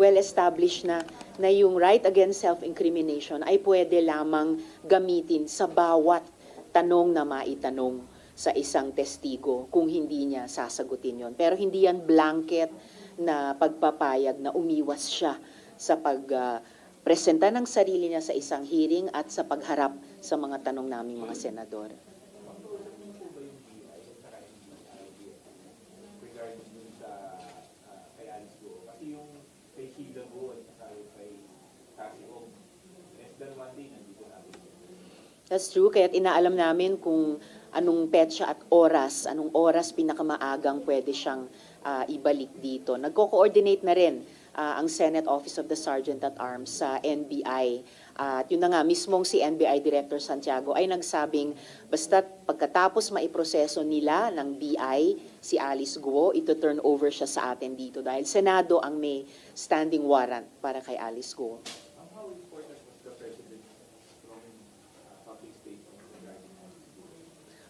well-established na na yung right against self-incrimination ay pwede lamang gamitin sa bawat tanong na maitanong sa isang testigo kung hindi niya sasagutin yon. Pero hindi yan blanket na pagpapayag na umiwas siya sa pag presenta ng sarili niya sa isang hearing at sa pagharap sa mga tanong naming mga senador. regarding dun sa ah, kay Alice Go. Kasi yung kay Sheila Go at saka yung kay Cassie O, less than one day nandito natin. That's true, kaya't inaalam namin kung anong petsa at oras, anong oras pinakamaagang pwede siyang ah, ibalik dito. Nagko-coordinate na rin ah, ang Senate Office of the Sergeant at Arms sa NBI. At yun na nga, mismong si NBI Director Santiago ay nagsabing basta pagkatapos maiproseso nila ng BI si Alice Guo, ito turn over siya sa atin dito dahil Senado ang may standing warrant para kay Alice Guo. Um, how important was the President's strong ah, public statement regarding Alice Go?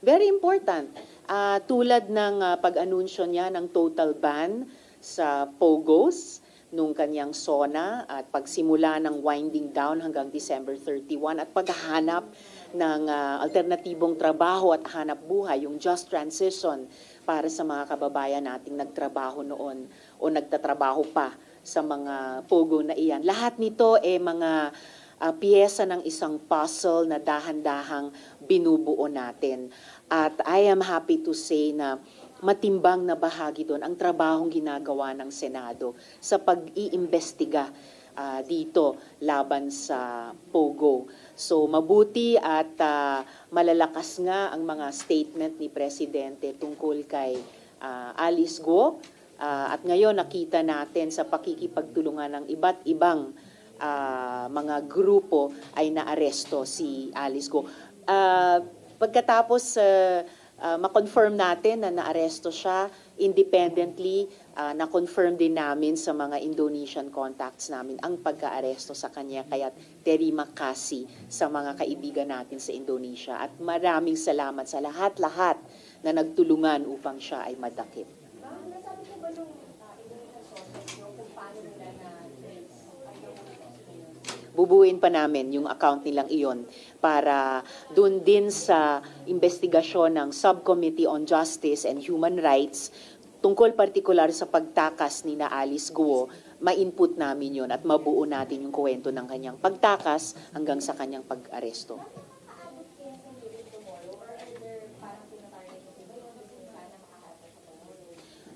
Very important. Ah, tulad ng ah, pag-anunsyo niya ng total ban sa POGOs nung kanyang SONA at pagsimula ng winding down hanggang December 31 at paghahanap ng ah, alternatibong trabaho at hanap buhay, yung just transition para sa mga kababayan nating nagtrabaho noon o nagtatrabaho pa sa mga POGO na iyan. Lahat nito eh mga ah, piyesa ng isang puzzle na dahan-dahang binubuo natin. At I am happy to say na matimbang na bahagi doon ang trabahong ginagawa ng Senado sa pag-iimbestiga ah, dito laban sa POGO. So mabuti at ah, malalakas nga ang mga statement ni Presidente tungkol kay ah, Alice Go. Ah, at ngayon nakita natin sa pakikipagtulungan ng iba't ibang ah, mga grupo ay naaresto si Alice Go. Ah, pagkatapos uh, ma-confirm natin na naaresto siya independently, ah, na-confirm din namin sa mga Indonesian contacts namin ang pagka-aresto sa kanya. Kaya terima kasih sa mga kaibigan natin sa Indonesia. At maraming salamat sa lahat-lahat na nagtulungan upang siya ay madakip. Ma'am, nasabi ko ba nung uh, Indonesian sources nyo kung paano nila na-trace ang yung source na yun? Bubuin pa namin yung account nilang iyon para dun din sa investigasyon ng Subcommittee on Justice and Human Rights tungkol partikular sa pagtakas ni na Alice Guo, ma-input namin yon at mabuo natin yung kwento ng kanyang pagtakas hanggang sa kanyang pag-aresto.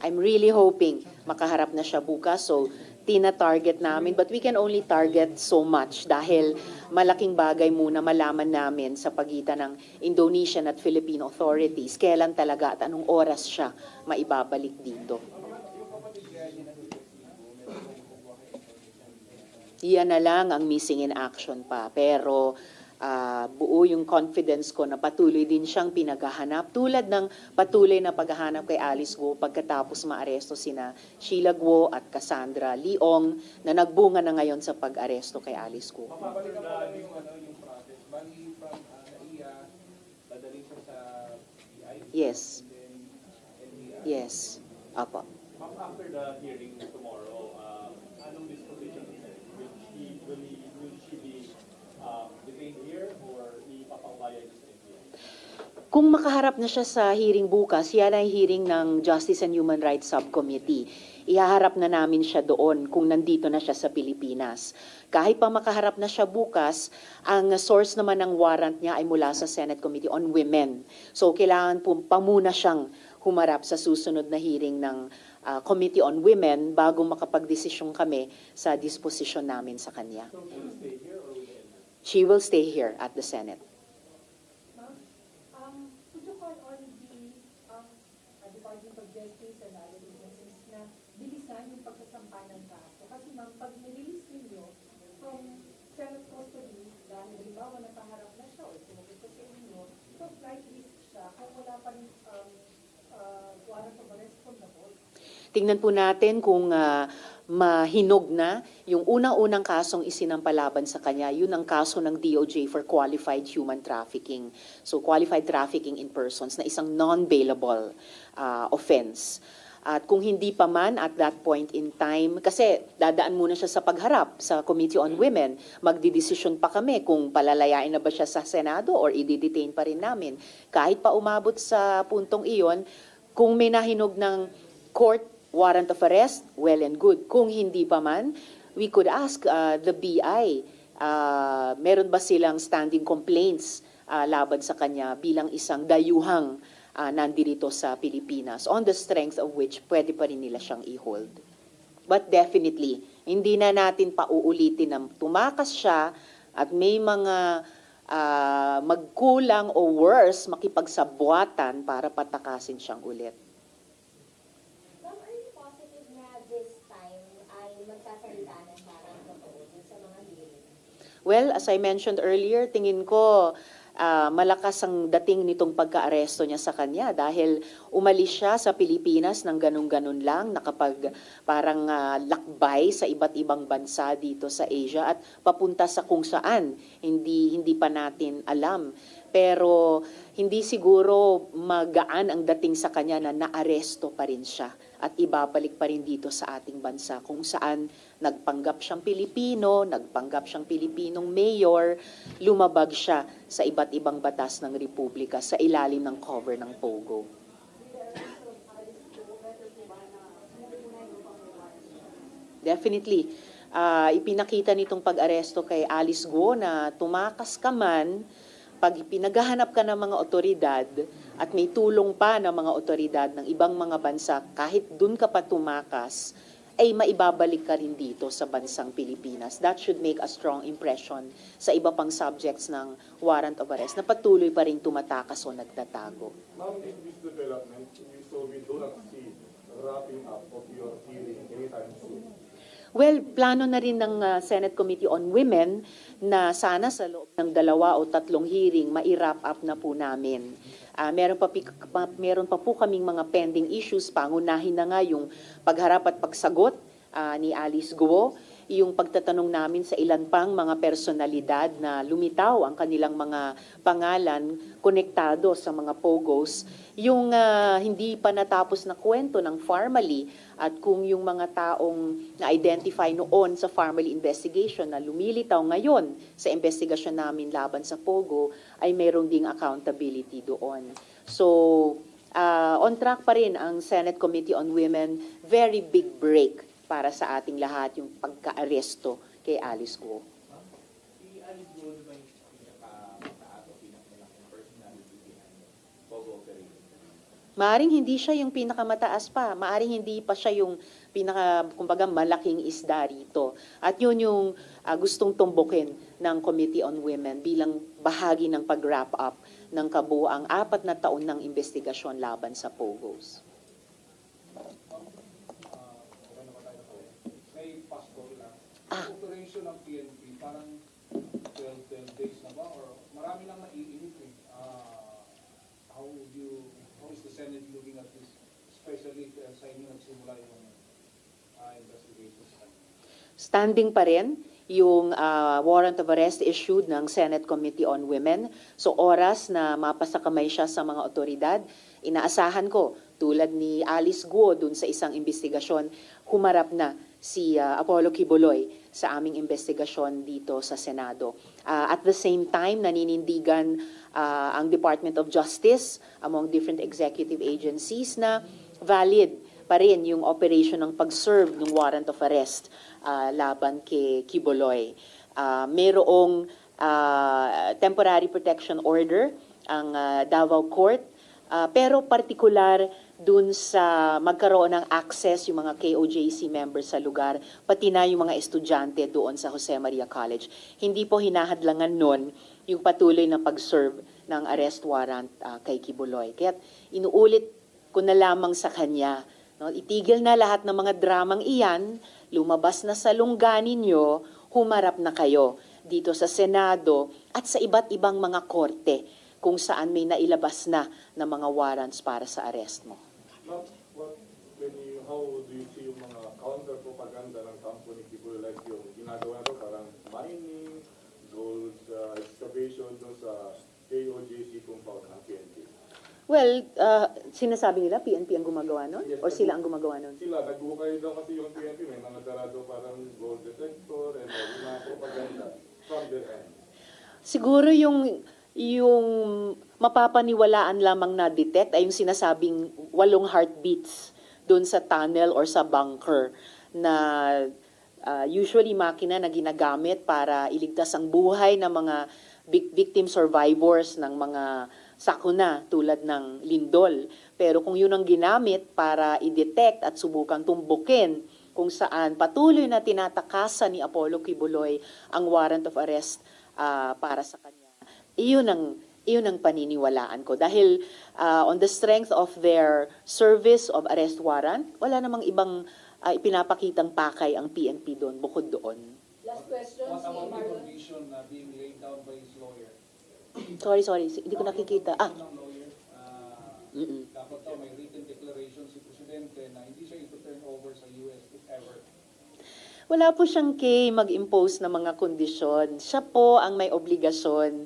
I'm really hoping makaharap na siya bukas. So, tina-target namin. But we can only target so much dahil malaking bagay muna malaman namin sa pagitan ng Indonesian at Philippine authorities kailan talaga at anong oras siya maibabalik dito. Iyan na lang ang missing in action pa. Pero ah, buo yung confidence ko na patuloy din siyang pinaghahanap. Tulad ng patuloy na paghahanap kay Alice Guo pagkatapos maaresto sina Sheila Guo at Cassandra Leong na nagbunga na ngayon sa pag-aresto kay Alice Guo. Mapapalik na yung ano yung process. Bali from uh, NAIA, dadalhin siya sa BI. Yes. Then uh, NBI. Yes. Apo. After the hearing tomorrow, uh, anong disposition ni Sen? Will she, will, he, will she be um, detained here or ipapakbayan niya sa NBI? Kung makaharap na siya sa hearing bukas, yan ay hearing ng Justice and Human Rights Subcommittee. Ihaharap na namin siya doon kung nandito na siya sa Pilipinas. Kahit pa makaharap na siya bukas, ang source naman ng warrant niya ay mula sa Senate Committee on Women. So kailangan po pa muna siyang humarap sa susunod na hearing ng ah, Committee on Women bago makapagdesisyon kami sa disposition namin sa kanya. So? She will stay here at the Senate. Ma'am, um, could you call on the, um, uh, Department of Justice and other agencies na bilisan yung pagsasampa ng kaso? Kasi ma'am, pag nirelease ninyo from Senate custody, dahil halimbawa nakaharap na siya o sinagot ko sa inyo, so flight risk siya kung wala pa rin, um, uh, warrant of arrest from the court. Tingnan po natin kung ah, mahinog na yung unang-unang kasong isinampalaban sa kanya, yun ang kaso ng DOJ for qualified human trafficking. So qualified trafficking in persons na isang non-bailable ah, offense. At kung hindi pa man at that point in time, kasi dadaan muna siya sa pagharap sa Committee on Women, magdidesisyon pa kami kung palalayain na ba siya sa Senado or i-detain pa rin namin. Kahit pa umabot sa puntong iyon, kung may nahinog ng court warrant of arrest, well and good. Kung hindi pa man, we could ask uh, the BI, uh, meron ba silang standing complaints uh, laban sa kanya bilang isang dayuhang uh, nandirito sa Pilipinas, on the strength of which pwede pa rin nila siyang i-hold. But definitely, hindi na natin pauulitin na tumakas siya at may mga ah, magkulang o worse, makipagsabuatan para patakasin siyang ulit. Ma'am, are you positive na this time ay magsasalita ng parang totoo dun sa mga hearing? Well, as I mentioned earlier, tingin ko ah, malakas ang dating nitong pagka-aresto niya sa kanya dahil umalis siya sa Pilipinas ng ganun-ganun lang, nakapag parang ah, lakbay sa iba't ibang bansa dito sa Asia at papunta sa kung saan hindi hindi pa natin alam. Pero hindi siguro magaan ang dating sa kanya na naaresto pa rin siya at ibabalik pa rin dito sa ating bansa kung saan nagpanggap siyang Pilipino, nagpanggap siyang Pilipinong mayor, lumabag siya sa iba't ibang batas ng Republika sa ilalim ng cover ng POGO. Definitely. Ah, ipinakita nitong pag-aresto kay Alice Go na tumakas ka man pag pinaghahanap ka ng mga otoridad at may tulong pa ng mga otoridad ng ibang mga bansa, kahit dun ka pa tumakas, ay maibabalik ka rin dito sa bansang Pilipinas. That should make a strong impression sa iba pang subjects ng warrant of arrest na patuloy pa rin tumatakas o nagtatago. Ma'am, in this development, so we do not see wrapping up of your hearing anytime soon. Well, plano na rin ng uh, Senate Committee on Women na sana sa loob ng dalawa o tatlong hearing, mai-wrap up na po namin. Ah, meron, pa, pa, meron pa po kaming mga pending issues, pangunahin na nga yung pagharap at pagsagot ah, ni Alice Guo, yung pagtatanong namin sa ilan pang mga personalidad na lumitaw ang kanilang mga pangalan konektado sa mga pogos, yung ah, hindi pa natapos na kwento ng Farmally at kung yung mga taong na-identify noon sa Farmally investigation na lumilitaw ngayon sa investigasyon namin laban sa Pogo ay mayroong ding accountability doon. So, ah, on track pa rin ang Senate Committee on Women, very big break para sa ating lahat yung pagka-aresto kay Alice Go. Si Alice Gold ba yung pinakamataas o pinakamalaking personality behind operation? Maaring hindi siya yung pinakamataas pa, maaring hindi pa siya yung pinaka, kumbaga, malaking isda rito. At yun yung ah, gustong tumbukin ng Committee on Women bilang bahagi ng pag-wrap up ng kabuang apat na taon ng investigasyon laban sa POGOs. okay naman tayo po. May passport lang. Ah. Operation ng PNP, parang 12, 12 days na ba? Or marami nang naiinip eh. Ah, how would you, how is the Senate looking at this? Especially uh, sa inyo nagsimula yung uh, investigation. Standing pa rin yung ah, warrant of arrest issued ng Senate Committee on Women. So oras na mapasakamay siya sa mga otoridad, inaasahan ko tulad ni Alice Guo dun sa isang investigasyon, humarap na si ah, Apollo Kibuloy sa aming investigasyon dito sa Senado. Ah, at the same time, naninindigan ah, ang Department of Justice among different executive agencies na valid pa rin yung operation ng pag-serve ng warrant of arrest ah, laban kay Kiboloy. Ah, merong ah, temporary protection order ang ah, Davao Court, ah, pero partikular dun sa magkaroon ng access yung mga KOJC members sa lugar, pati na yung mga estudyante doon sa Jose Maria College. Hindi po hinahadlangan nun yung patuloy na pag-serve ng arrest warrant ah, kay Kibuloy. Kaya inuulit ko na lamang sa kanya, no, itigil na lahat ng mga dramang iyan, lumabas na sa lungga ninyo, humarap na kayo dito sa Senado at sa iba't ibang mga korte kung saan may nailabas na ng mga warrants para sa arrest mo. Ma'am, what, when you, how do you see yung mga counter-propaganda ng kampo ni Kibuloy like yung ginagawa na to parang mining, gold uh, excavation doon sa KOJC compound ng PNP? Well, uh, sinasabi nila PNP ang gumagawa nun? Yes, Or sila ang gumagawa nun? Sila, nagbukay daw kasi yung PNP, may mga darado parang gold detector and uh, mga propaganda from their end. Siguro yung yung mapapaniwalaan lamang na detect ay yung sinasabing walong heartbeats doon sa tunnel or sa bunker na uh, usually makina na ginagamit para iligtas ang buhay ng mga vic- victim survivors ng mga sakuna tulad ng lindol. Pero kung yun ang ginamit para i-detect at subukan tumbukin kung saan patuloy na tinatakasan ni Apollo Kibuloy ang warrant of arrest ah, para sa kanya. Iyon ang iyon ang paniniwalaan ko dahil ah, on the strength of their service of arrest warrant, wala namang ibang ah, ipinapakitang pakay ang PNP doon bukod doon. Last question, What about the condition na being laid down by his lawyer? Sorry, sorry, hindi ko nakikita. Ah, ah, mm dapat daw may written declaration si Presidente na hindi siya ito turn over sa US if ever. Wala po siyang kay mag-impose ng mga kondisyon. Siya po ang may obligasyon,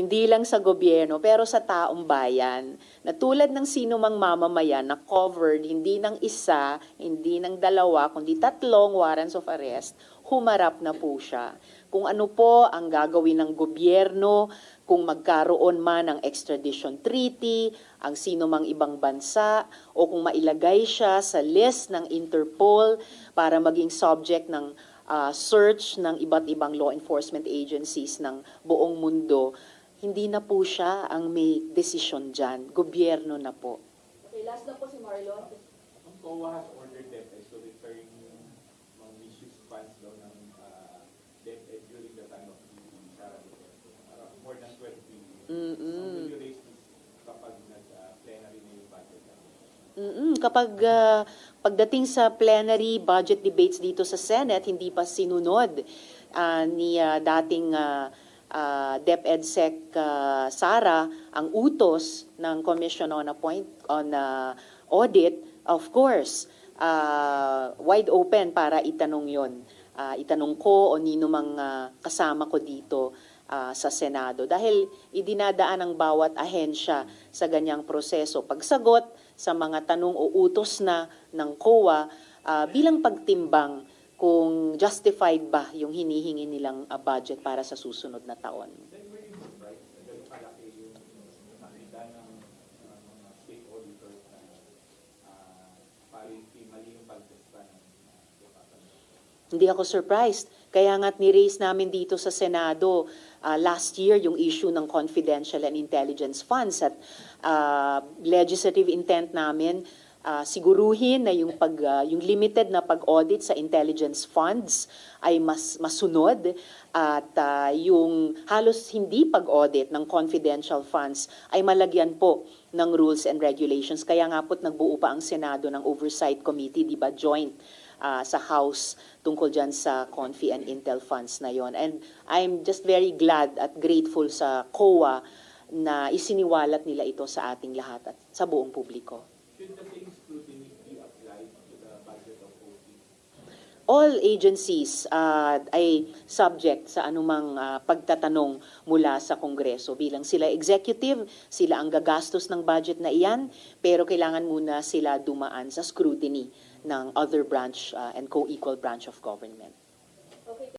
hindi lang sa gobyerno, pero sa taong bayan, na tulad ng sino mang mamamayan na covered, hindi ng isa, hindi ng dalawa, kundi tatlong warrants of arrest, humarap na po siya. Kung ano po ang gagawin ng gobyerno, kung magkaroon man ng extradition treaty, ang sino mang ibang bansa, o kung mailagay siya sa list ng Interpol para maging subject ng ah, search ng iba't ibang law enforcement agencies ng buong mundo, hindi na po siya ang may desisyon dyan. Gobyerno na po. Okay, last na po si Marlon. Ang COA has ordered DepEd to return yung mga misused funds daw ng uh, DepEd during the time of the Sara Duterte. Parang more than 12 billion. So Mm-mm. will you raise this kapag nag-plenary na yung budget? Mm-mm. Kapag ah, pagdating sa plenary budget debates dito sa Senate, hindi pa sinunod ah, ni ah, dating uh, DepEdsec ah, Sara ang utos ng Commission on Appoint on ah, Audit, of course, ah, wide open para itanong yon. Ah, itanong ko o nino mang ah, kasama ko dito ah, sa Senado dahil idinadaan ng bawat ahensya sa ganyang proseso. Pagsagot sa mga tanong o utos na ng COA ah, bilang pagtimbang kung justified ba yung hinihingi nilang ah, budget para sa susunod na taon. Uh, uh, uh? Hindi ako surprised. Kaya nga't ni-raise namin dito sa Senado ah, last year yung issue ng confidential and intelligence funds at ah, legislative intent namin ah, siguruhin na yung pag ah, yung limited na pag-audit sa intelligence funds ay mas masunod at ah, yung halos hindi pag-audit ng confidential funds ay malagyan po ng rules and regulations. Kaya nga po't nagbuo pa ang Senado ng Oversight Committee, di ba, joint ah, sa House tungkol dyan sa Confi and Intel funds na yon. And I'm just very glad at grateful sa COA na isiniwalat nila ito sa ating lahat at sa buong publiko. Should the same scrutiny be applied to the budget of OP? All agencies ah, ay subject sa anumang ah, pagtatanong mula sa Kongreso. Bilang sila executive, sila ang gagastos ng budget na iyan, pero kailangan muna sila dumaan sa scrutiny ng other branch ah, and co-equal branch of government.